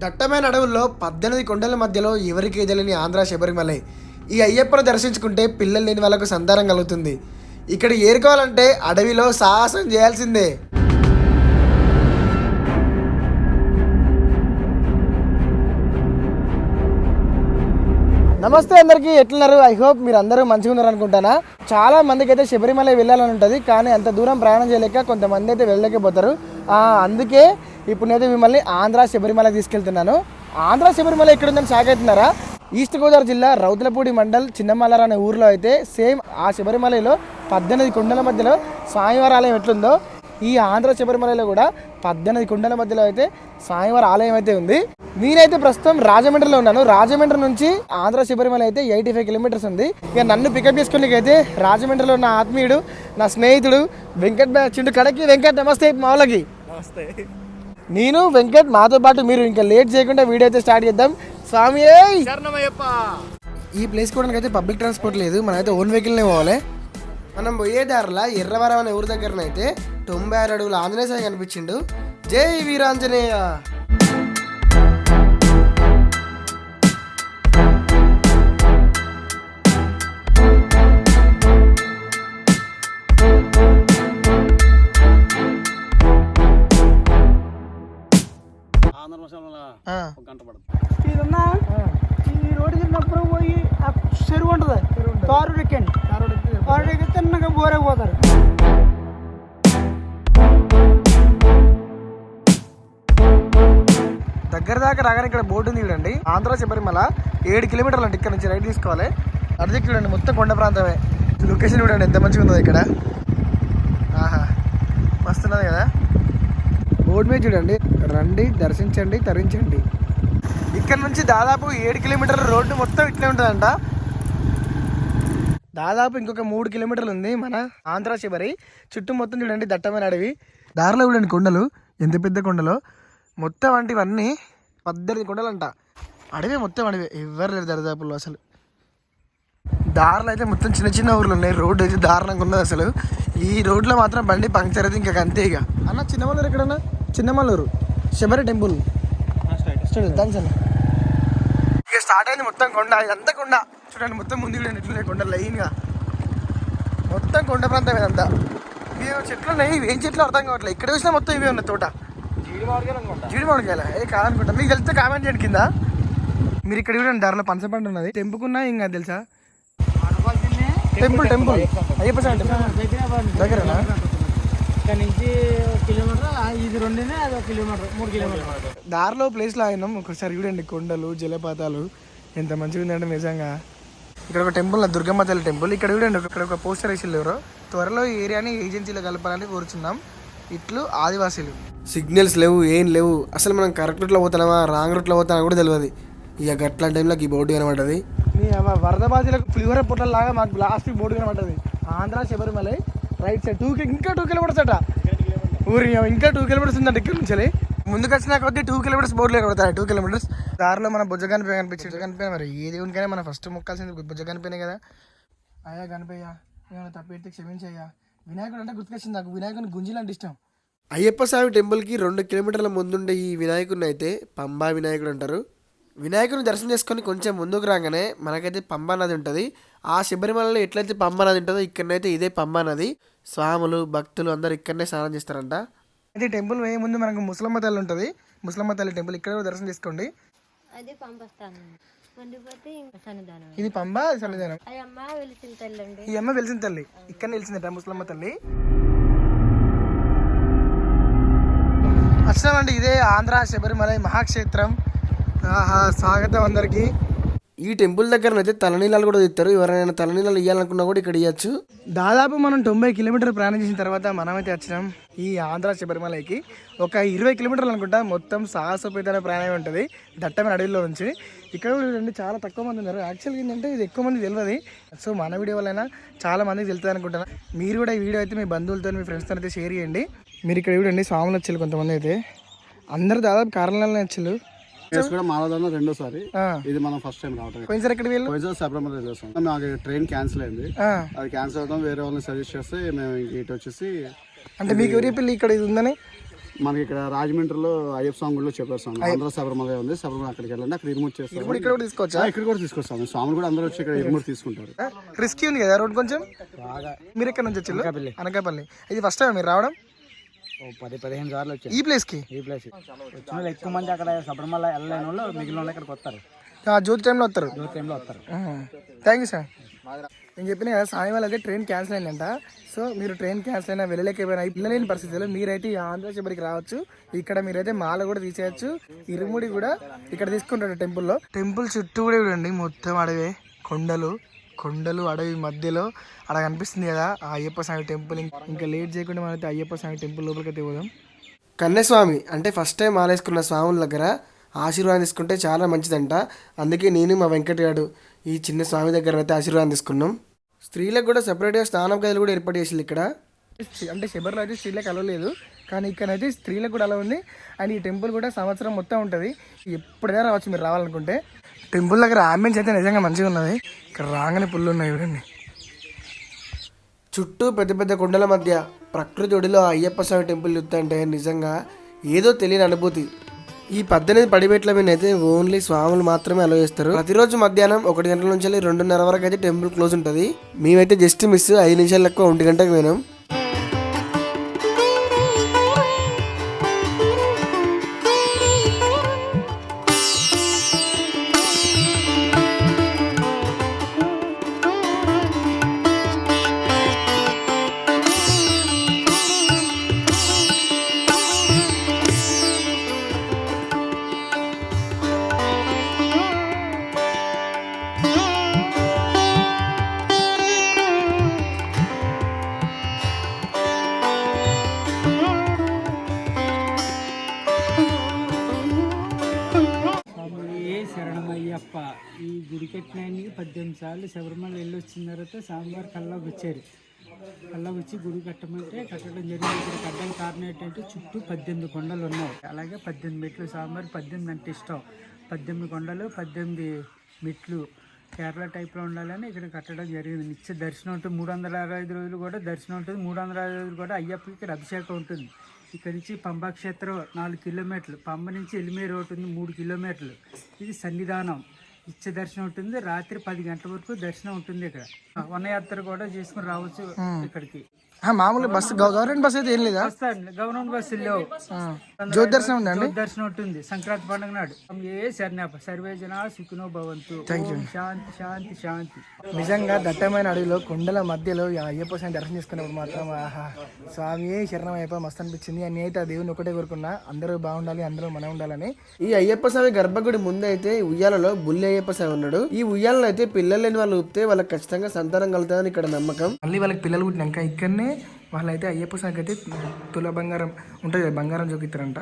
దట్టమైన అడవుల్లో పద్దెనిమిది కొండల మధ్యలో ఎవరికీ తెలియని ఆంధ్ర శబరిమలై. ఈ అయ్యప్పను దర్శించుకుంటే పిల్లలు లేని వాళ్ళకు సంతానం కలుగుతుంది. ఇక్కడ ఏరుకోవాలంటే అడవిలో సాహసం చేయాల్సిందే. నమస్తే అందరికీ ఎట్లున్నారు? ఐ హోప్ మీరు అందరూ మంచిగా ఉన్నారు అనుకుంటానా? చాలా మందికి అయితే శబరిమల వెళ్ళాలని ఉంటుంది కానీ అంత దూరం ప్రయాణం చేయలేక కొంతమంది అయితే వెళ్ళలేకపోతారు. అందుకే ఇప్పుడు నేను మిమ్మల్ని ఆంధ్ర శబరిమల తీసుకెళ్తున్నాను. ఆంధ్ర శబరిమల ఎక్కడ ఉందని షాక్ అవుతున్నారా? ఈస్ట్ గోదావరి జిల్లా రౌతులపూడి మండల్ చిన్నమల్లార అనే ఊర్లో అయితే సేమ్ ఆ శబరిమలలో పద్దెనిమిది కొండల మధ్యలో స్వామివారి ఆలయం ఎట్లుందో ఈ ఆంధ్ర శబరిమలలో కూడా పద్దెనిమిది కుండల మధ్యలో అయితే స్వామివారి ఆలయం అయితే ఉంది. నేనైతే ప్రస్తుతం రాజమండ్రిలో ఉన్నాను. రాజమండ్రి నుంచి ఆంధ్ర శబరిమల అయితే ఎయిటీ ఫైవ్ కిలోమీటర్స్ ఉంది. ఇక నన్ను పికప్ చేసుకునేకైతే రాజమండ్రిలో నా ఆత్మీయుడు నా స్నేహితుడు వెంకట్ చిండు కడకి వెంకట్ నమస్తే మామూలకి నమస్తే. నేను వెంకట్ మాతో పాటు మీరు ఇంకా లేట్ చేయకుండా వీడియో అయితే స్టార్ట్ చేద్దాం. స్వామి ఈ ప్లేస్ కూడా అయితే పబ్లిక్ ట్రాన్స్పోర్ట్ లేదు మనం అయితే ఓన్ వెహికల్నే పోవాలి. మనం పోయే దారిలో ఎర్రవరం అనే ఊరి దగ్గరనైతే తొంభై ఆరు అడుగుల ఆంజనేయ స్వామి కనిపించిండు. జై వీరాంజనేయ! ఒక గంట పడుతుంది. ఇదన్నా ఈ రోడ్డు చిన్నప్పుడు పోయి ఆ చెరువు ఉంటుంది. కారు ఎక్కండి కారు ఎక్కి తిన్నగా బోరే పోతారు. దగ్గర దాకా రాగానే ఇక్కడ బోర్డు ఉంది చూడండి. ఆంధ్ర శబరిమల ఏడు కిలోమీటర్లు అంటే ఇక్కడ నుంచి రైట్ తీసుకోవాలి. అర్థం చూడండి మొత్తం కొండ ప్రాంతమే. లొకేషన్ చూడండి ఎంత మంచిగా ఉందో ఇక్కడ. ఆహా మస్తున్నది కదా. బోర్డు మీద చూడండి. రండి దర్శించండి తరించండి. ఇక్కడ నుంచి దాదాపు ఏడు కిలోమీటర్ల రోడ్డు మొత్తం ఇట్లే ఉంటుందంట. దాదాపు ఇంకొక మూడు కిలోమీటర్లు ఉంది మన ఆంధ్ర శబరి. చుట్టూ మొత్తం చూడండి దట్టమైన అడవి. దారిలో చూడండి కొండలు. ఎంత పెద్ద కొండలో. మొత్తం అంటే ఇవన్నీ పద్దెనిమిది కొండలు అంట అడవి మొత్తం అడవి. ఎవరు లేరు దరిదాపుల్లో అసలు. దారిలో అయితే మొత్తం చిన్న చిన్న ఊర్లు ఉన్నాయి. రోడ్డు అయితే దారుణంగా ఉన్నది అసలు. ఈ రోడ్లో మాత్రం బండి పంక్చర్ అయితే ఇంకా అంతే ఇక. అన్న చిన్నమల్లూరు ఎక్కడన్నా? చిన్నమల్లూరు. శబరి టెంపుల్. థ్యాంక్స్ అన్న. స్టార్ట్ అయింది మొత్తం కొండ ఇదంతా కొండ. చూడండి మొత్తం ముందు చూడండి ఎట్లున్నాయి కొండ లైన్గా. మొత్తం కొండ ప్రాంతం ఇదంతా. ఇవి చెట్లు ఉన్నాయి ఇవి ఏం చెట్లు అర్థం కావట్లేదు. ఇక్కడ చూసినా మొత్తం ఇవే ఉన్నాయి తోట. జీడి మామిడికాయల? ఏ కాదనుకుంటా మీకు తెలిస్తే కామెంట్ చేయండి కింద. మీరు ఇక్కడ చూడండి ధరలో పంచపండు ఉన్నది. తెంపుకున్నా ఇంకా తెలుసా? Temple temple. అయ్యప్ప దగ్గరనా? ఇక్కడ నుంచి ఒక కిలోమీటర్ ఇది రెండునే అది ఒక కిలోమీటర్ మూడు కిలోమీటర్. దారిలో ప్లేస్లో ఆగినాం ఒకసారి చూడండి కొండలు జలపాతాలు. ఎంత మంచిగా ఉందంటే నిజంగా. ఇక్కడ ఒక టెంపుల్ ఉంది, దుర్గమ్మ తల్లి టెంపుల్. ఇక్కడ చూడండి ఇక్కడ ఒక పోస్టర్ వేసి ఎవరో. త్వరలో ఈ ఏరియాని ఏజెన్సీలో కలపాలని కోరుచున్నాం. ఇట్లు ఆదివాసీలు. సిగ్నల్స్ లేవు ఏం లేవు. అసలు మనం కరెక్ట్ రూట్లో పోతున్నామా రాంగ్ రూట్లో పోతామా కూడా తెలియదు. ఇక గట్ల టైంలో ఈ బోర్డు కనబడ్డది. వరద బాధితులకు పులిహోర పుట్టల లాగా మాకు last board కనబడ్డది. Andhra Sabarimalai right side two ఇంకా టూ కిలోమీటర్స్ అట. ఊరి ఇంకా టూ కిలోమీటర్స్ ఉందంట ఇక్కడ నుంచి ముందుకు వచ్చిన కొద్ది టూ కిలోమీటర్స్ బోర్డులో కనబడతాయి టూ కిలోమీటర్స్. దారిలో మన బుజ్జ కనిపి కనిపించి కనిపోయినా మరి ఏ దేవునికైనా మనం ఫస్ట్ మొక్కాల్సింది బుజ్జ కనిపోయినాయి కదా. అయ్యా కనిపోయా ఏమైనా తప్పెడితే క్షమించయ్యా. వినాయకుడు అంటే గుర్తుకొచ్చింది నాకు. వినాయకుని గుంజీలు అంటే ఇష్టం. అయ్యప్ప స్వామి టెంపుల్కి రెండు కిలోమీటర్ల ముందుండే ఈ వినాయకుడిని అయితే పంబా వినాయకుడు అంటారు. వినాయకుని దర్శనం చేసుకొని కొంచెం ముందుకు రాగానే మనకైతే పంబా నది ఉంటుంది. ఆ శబరిమలలో ఎట్లయితే పంబా నది ఉంటుందో ఇక్కడనైతే ఇదే పంబా నది. స్వాములు భక్తులు అందరు ఇక్కడనే స్నానం చేస్తారంట. అయితే టెంపుల్ పోయే ముందు మనకు ముసలమ్మ తల్లి ఉంటుంది. ముసలమ్మ తల్లి టెంపుల్ ఇక్కడ కూడా దర్శనం చేసుకోండి. ఇది పంబా సన్నిధానం? ఈ అమ్మ వెలిసిన తల్లి. ఇక్కడ నిలిచిందట ముసలమ్మ తల్లి. వచ్చినామండి ఇదే ఆంధ్ర శబరిమలై మహాక్షేత్రం. ఆహా స్వాగతం అందరికి. ఈ టెంపుల్ దగ్గర అయితే తలనీలాలు కూడా ఇస్తారు ఎవరైనా తలనీలాలు ఇవ్వాలనుకున్నా కూడా ఇక్కడ ఇవ్వచ్చు దాదాపు మనం తొంభై కిలోమీటర్ ప్రయాణం చేసిన తర్వాత మనమైతే వచ్చినాం ఈ ఆంధ్ర శబరిమలైకి. ఒక ఇరవై కిలోమీటర్లు అనుకుంటా మొత్తం సాహసోపేతమైన ప్రయాణం ఉంటుంది. దట్టమైన అడవిలో నుంచి ఇక్కడ కూడా చూడండి చాలా తక్కువ మంది ఉన్నారు. యాక్చువల్గా ఏంటంటే ఇది ఎక్కువ మంది తెలియదు. సో మన వీడియో వల్ల చాలా మందికి తెలుస్తుంది అనుకుంటున్నా. మీరు కూడా ఈ వీడియో అయితే మీ బంధువులతో మీ ఫ్రెండ్స్తో అయితే షేర్ చేయండి. మీరు ఇక్కడ చూడండి స్వాములు వచ్చారు కొంతమంది అయితే. అందరు దాదాపు కారణాలనే వచ్చారు. కేసు కూడా మారదాను రెండోసారి. ఇది మనం ఫస్ట్ టైం రావటం పోయినసారి ఎక్కడికి వెళ్ళి పోయినసారి శబరిమల వెళ్ళేసాం. మాకు ట్రైన్ క్యాన్సిల్ అయింది. అది క్యాన్సిల్ అవడం వేరే వాళ్ళని సజెస్ట్ చేస్తే మేము ఇటు వచ్చేసి అంటే మీకు ఎవరి పెళ్ళి ఇక్కడ ఇది ఉందని? మనకి ఇక్కడ రాజమండ్రిలో అయ్యప్ప స్వామి గుడిలో చెప్పారు స్వామి ఆంధ్ర శబరిమల ఉంది. శబరిమల అక్కడికి వెళ్ళండి. అక్కడ ఇరుమూరు చేస్తారు. ఇక్కడ కూడా తీసుకోవచ్చా? ఇక్కడ కూడా తీసుకొస్తాము స్వాములు కూడా అందరూ వచ్చి ఇక్కడ ఇరుమూరు తీసుకుంటారు. రిస్కీ ఉంది కదా రోడ్ కొంచెం? మీరు ఎక్కడ నుంచి వచ్చి అనకాపల్లి. ఇది ఫస్ట్ టైం మీరు రావడం? పది పదిహేను సార్లు వచ్చారు ఈ ప్లేస్కి? ఈ ప్లేస్ వచ్చిన వాళ్ళు ఎక్కువ మంది అక్కడ శబరిమల వెళ్ళలేని వాళ్ళు మిగిలిన వాళ్ళు ఇక్కడికి వస్తారు. ఆ, జ్యోతి టైంలో వస్తారు? యువత టైంలో వస్తారు. థ్యాంక్ యూ సార్ నేను చెప్పిన కదా సాయం వాళ్ళకి ట్రైన్ క్యాన్సిల్ అయిందంట. సో మీరు ట్రైన్ క్యాన్సిల్ అయినా వెళ్ళలేకపోయినా వెళ్ళలేని పరిస్థితుల్లో మీరైతే ఈ ఆంధ్ర చివరికి రావచ్చు. ఇక్కడ మీరైతే మాల కూడా తీసేయచ్చు. ఇరుముడి కూడా ఇక్కడ తీసుకుంటాడు టెంపుల్లో. టెంపుల్ చుట్టూ కూడా చూడండి మొత్తం అడవే కొండలు. కొండలు అడవి మధ్యలో అక్కడ కనిపిస్తుంది కదా ఆ అయ్యప్ప స్వామి టెంపుల్. ఇంకా లేట్ చేయకుండా మనం అయితే అయ్యప్ప స్వామి టెంపుల్ లోపలికి అయితే పోదాం. కన్యస్వామి అంటే ఫస్ట్ టైం ఆలేసుకున్న స్వాముల దగ్గర ఆశీర్వాదం తీసుకుంటే చాలా మంచిదంట. అందుకే నేను మా వెంకటగాడు ఈ చిన్న స్వామి దగ్గర అయితే ఆశీర్వాదం తీసుకున్నాం. స్త్రీలకు కూడా సెపరేట్గా స్నానం గదులు కూడా ఏర్పాటు చేసింది ఇక్కడ. అంటే శబరిలో అయితే స్త్రీలకు అలవలేదు. కానీ ఇక్కడైతే స్త్రీలకు కూడా అలా ఉంది. అండ్ ఈ టెంపుల్ కూడా సంవత్సరం మొత్తం ఉంటుంది. ఎప్పుడైనా రావచ్చు మీరు రావాలనుకుంటే. టెంపుల్ దగ్గర ఆంబియన్స్ అయితే నిజంగా మంచిగా ఉన్నది. ఇక్కడ రాగానే పుల్లు ఉన్నాయి చూడండి. చుట్టూ పెద్ద పెద్ద కొండల మధ్య ప్రకృతి ఒడిలో అయ్యప్ప స్వామి టెంపుల్ చూస్తుంటే నిజంగా ఏదో తెలియని అనుభూతి. ఈ పద్దెనిమిది పడిపెట్ల మీద అయితే ఓన్లీ స్వాములు మాత్రమే అలో చేస్తారు. ప్రతిరోజు మధ్యాహ్నం ఒకటి గంటల నుంచి వెళ్ళి రెండున్నర వరకు అయితే టెంపుల్ క్లోజ్ ఉంటుంది. మేమైతే జస్ట్ మిస్ ఐదు నిమిషాలు ఎక్కువ ఒంటి గంటకు పోయినాం. గుడి పద్దెనిమిది సార్లు శబరిమల వెళ్ళి వచ్చిన తర్వాత స్వామివారి కల్లాకి వచ్చారు కల్లాకి వచ్చి గుడి కట్టమంటే కట్టడం జరిగింది. ఇక్కడ కట్టడం కారణం ఏంటంటే చుట్టూ పద్దెనిమిది కొండలు ఉన్నాయి. అలాగే పద్దెనిమిది మెట్లు స్వామివారి పద్దెనిమిది అంటే ఇష్టం. పద్దెనిమిది కొండలు పద్దెనిమిది మెట్లు. కేరళ టైప్లో ఉండాలని ఇక్కడ కట్టడం జరిగింది. నిత్య దర్శనం ఉంటుంది. మూడు వందల అరవై ఐదు రోజులు కూడా దర్శనం ఉంటుంది. మూడు వందల అరవై రోజులు కూడా అయ్యప్పకి ఇక్కడ అభిషేకం ఉంటుంది. ఇక్కడ నుంచి పంబాక్షేత్రం నాలుగు కిలోమీటర్లు. పంబ నుంచి ఎలిమే రోడ్ ఉంది. మూడు కిలోమీటర్లు. ఇది సన్నిధానం. ఇచ్చే దర్శనం ఉంటుంది. రాత్రి పది గంటల వరకు దర్శనం ఉంటుంది ఇక్కడ. వనయాత్ర కూడా చేసుకుని రావచ్చు ఇక్కడికి. మామూలు బస్సు గవ- గవర్నమెంట్ బస్సు అయితే ఏం లేదా? వస్తాండి గవర్నమెంట్ లేవు. ఆ, జ్యోతి దర్శనం ఉందండి దర్శనం ఉంటుంది సంక్రాంతి పండుగ నాడు. ఏ శరణాప సర్వేజన సుఖినో భవంతు. శాంతి శాంతి శాంతి. నిజంగా దట్టమైన అడవిలో కొండల మధ్యలో అయ్యప్ప స్వామి దర్శనం చేసుకున్నప్పుడు మాత్రం ఆహా స్వామి శరణం అయ్యప్ప మస్తు అనిపించింది. అని అయితే ఆ దేవుని ఒకటే కోరుకున్నా అందరూ బాగుండాలి అందరూ మనం ఉండాలని. ఈ అయ్యప్ప స్వామి గర్భగుడి ముందు అయితే ఉయ్యాలలో బుల్లి అయ్యప్ప స్వామి ఉన్నాడు. ఈ ఉయ్యాలలో అయితే పిల్లలు లేని వాళ్ళు ఊపితే వాళ్ళకి ఖచ్చితంగా సంతానం కలుగుతుందని ఇక్కడ నమ్మకం. మళ్ళీ వాళ్ళకి పిల్లలు పుట్టినాక ఇక్కడనే వాళ్ళైతే అయ్యప్ప స్వామికి అయితే తుల బంగారం ఉంటుంది కదా, బంగారం చూపిస్తారంట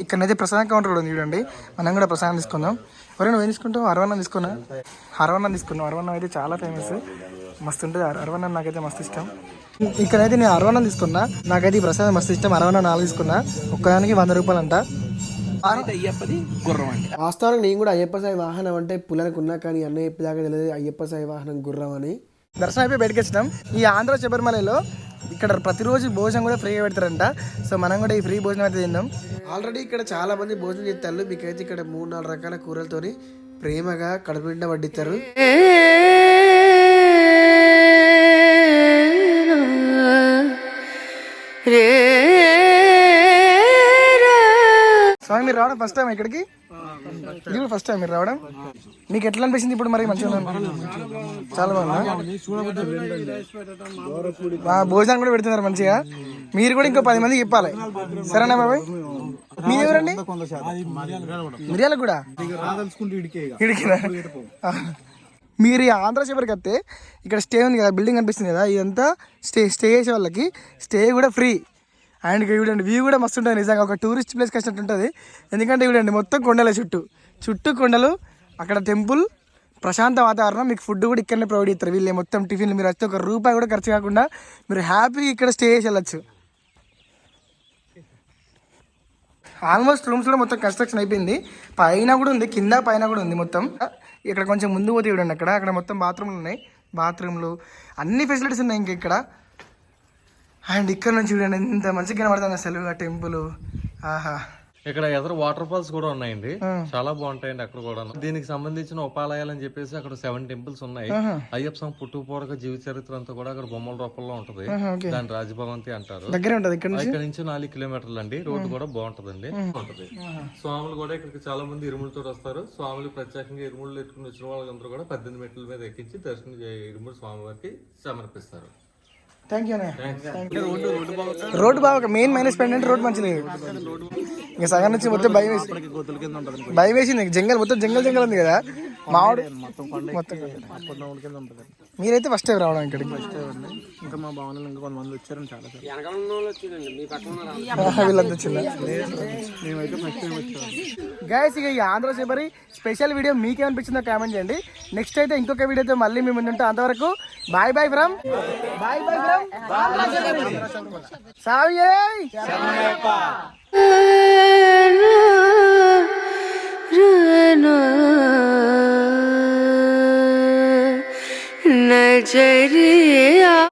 ఇక్కడైతే ప్రసాదం కౌంటర్ ఉంది చూడండి. మనం కూడా ప్రసాదం తీసుకుందాం. ఎవరైనా ఏం తీసుకుంటాం అరవన్నం తీసుకున్నా? అరవన్నం తీసుకున్నాం. అరవన్నం అయితే చాలా ఫేమస్ మస్తు ఉంటుంది. అర- అరవన్నం నాకైతే మస్తు ఇష్టం. ఇక్కడైతే నేను అరవన్నం తీసుకున్నా. నాకైతే ఈ ప్రసాదం మస్తు ఇష్టం. అరవన్నం నాలుగు తీసుకున్నా. ఒక్కదానికి వంద రూపాయలు అంట అయ్యప్పది గుర్రం అండి. వాస్తవానికి నేను కూడా అయ్యప్ప సాయి వాహనం అంటే పుల్లనికి ఉన్నా కానీ అన్నయ్య చెప్పేదాకా తెలియదు అయ్యప్ప సాయి వాహనం గుర్రం అని. దర్శనం అయిపోయి బయటకు వచ్చినాం. ఈ ఆంధ్ర శబరిమలలో ఇక్కడ ప్రతిరోజు భోజనం కూడా ఫ్రీగా పెడతారంట. సో మనం కూడా ఈ ఫ్రీ భోజనం అయితే తిందాం ఆల్రెడీ ఇక్కడ చాలా మంది భోజనం చేస్తారు. మీకైతే ఇక్కడ మూడు నాలుగు రకాల కూరలతోని ప్రేమగా కడుపు నిండా వడ్డిస్తారు. స్వామి మీరు రావడం ఫస్ట్ టైం ఇక్కడికి? ఇది కూడా ఫస్ట్ టైం మీరు రావడం? మీకు ఎట్లా అనిపించింది ఇప్పుడు మరి మంచిగా ఉందా? చాలా బాగుందా? ఆ, భోజనం కూడా పెడుతున్నారు మంచిగా. మీరు కూడా ఇంకో పది మందికి చెప్పాలి. సరేనా బాబాయ్? మీ ఎవరండి? మిరియాల కూడా ఇడికినా? మీరు ఈ ఆంధ్ర చివరికి వస్తే ఇక్కడ స్టే ఉంది కదా బిల్డింగ్ కనిపిస్తుంది కదా ఇదంతా స్టే స్టే చేసే వాళ్ళకి స్టే కూడా ఫ్రీ అండ్ చూడండి వ్యూ కూడా మస్తు ఉంటుంది నిజంగా. ఒక టూరిస్ట్ ప్లేస్కి వచ్చినట్టు ఉంటుంది. ఎందుకంటే చూడండి మొత్తం కొండలే చుట్టూ. చుట్టూ కొండలు అక్కడ టెంపుల్ ప్రశాంత వాతావరణం మీకు ఫుడ్ కూడా ఇక్కడనే ప్రొవైడ్ చేస్తారు. వీళ్ళే మొత్తం టిఫిన్లు మీరు వచ్చి ఒక రూపాయి కూడా ఖర్చు కాకుండా మీరు హ్యాపీ ఇక్కడ స్టే చేసి వెళ్ళచ్చు. ఆల్మోస్ట్ రూమ్స్ కూడా మొత్తం కన్స్ట్రక్షన్ అయిపోయింది. పైన కూడా ఉంది కింద పైన కూడా ఉంది మొత్తం. ఇక్కడ కొంచెం ముందు పోతే చూడండి అక్కడ. అక్కడ మొత్తం బాత్రూమ్లు ఉన్నాయి. బాత్రూమ్లు అన్ని ఫెసిలిటీస్ ఉన్నాయి ఇంక ఇక్కడ. అండ్ ఇక్కడ నుంచి చూడండి ఎంత మంచిగా కనబడుతుంది అసలు ఆ టెంపుల్. ఆహా. ఇక్కడ ఎదురు వాటర్ ఫాల్స్ కూడా ఉన్నాయండి. చాలా బాగుంటాయండి అక్కడ కూడా దీనికి సంబంధించిన ఉపాలయాలు అని చెప్పేసి అక్కడ సెవెన్ టెంపుల్స్ ఉన్నాయి. అయ్యప్ప స్వామి పుట్టుపూర్వక జీవిత చరిత్ర అంతా కూడా అక్కడ బొమ్మల రూపంలో ఉంటది. దాని రాజభవంతి అంటారు. దగ్గరే ఉంటుంది ఇక్కడ నుంచి? నాలుగు కిలోమీటర్లు అండి. రోడ్డు కూడా బాగుంటదండి. ఉంటది స్వాములు కూడా ఇక్కడికి చాలా మంది ఇరుములతో వస్తారు. స్వాములు ప్రత్యేకంగా ఇరుములు ఎత్తుకుని వచ్చిన వాళ్ళందరూ కూడా పద్దెనిమిది మెట్ల మీద ఎక్కించి దర్శనం చే- ఇరుములు స్వామి వారికి సమర్పిస్తారు థ్యాంక్ యూ రోడ్డు బాగా మెయిన్ మైనస్ పాయింట్ అంటే రోడ్ మంచి లేదు ఇంకా సగం నుంచి మొత్తం భయం వేసి భయం వేసింది. జంగల్ మొత్తం జంగల్ జంగల్ ఉంది కదా. మామిడి మొత్తం మీరైతే ఫస్ట్ టైం రావడం ఇక్కడికి? ఇంకా మా భావనలు ఇంకా కొంతమంది వచ్చారని చాలా వీళ్ళంతా వచ్చిందా? మేమైతే ఫస్ట్ టైం వచ్చాము గైస్ ఇక ఈ ఆంధ్ర శబరి స్పెషల్ వీడియో మీకేమనిపించిందో కామెంట్ చేయండి. నెక్స్ట్ అయితే ఇంకొక వీడియోతో మళ్ళీ మేము ముందుంటాం. అంతవరకు bye bye from bye bye from సావియే! नजरिया